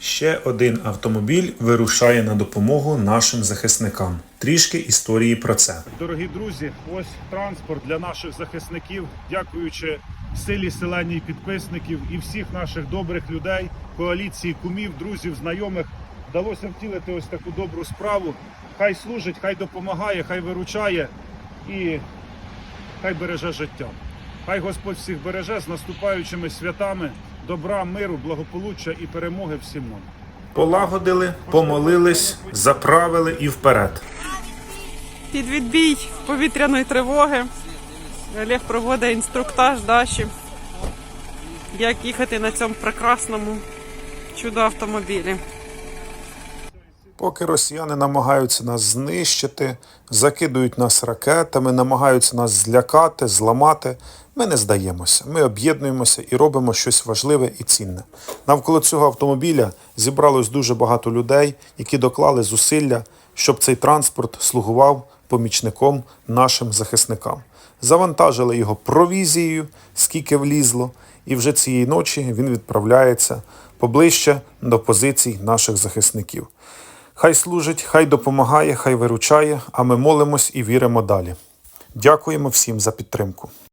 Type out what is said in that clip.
Ще один автомобіль вирушає на допомогу нашим захисникам. Трішки історії про це. Дорогі друзі, ось транспорт для наших захисників, дякуючи силі селені підписників і всіх наших добрих людей, коаліції кумів, друзів, знайомих, вдалося втілити ось таку добру справу. Хай служить, хай допомагає, хай виручає і хай береже життя. Хай Господь всіх береже з наступаючими святами, добра, миру, благополуччя і перемоги всім нам. Полагодили, помолились, заправили і вперед. Під відбій повітряної тривоги Олег проводить інструктаж Даші, як їхати на цьому прекрасному чудо автомобілі. Поки росіяни намагаються нас знищити, закидують нас ракетами, намагаються нас злякати, зламати, ми не здаємося. Ми об'єднуємося і робимо щось важливе і цінне. Навколо цього автомобіля зібралось дуже багато людей, які доклали зусилля, щоб цей транспорт слугував помічником нашим захисникам. Завантажили його провізією, скільки влізло, і вже цієї ночі він відправляється поближче до позицій наших захисників. Хай служить, хай допомагає, хай виручає, а ми молимось і віримо далі. Дякуємо всім за підтримку.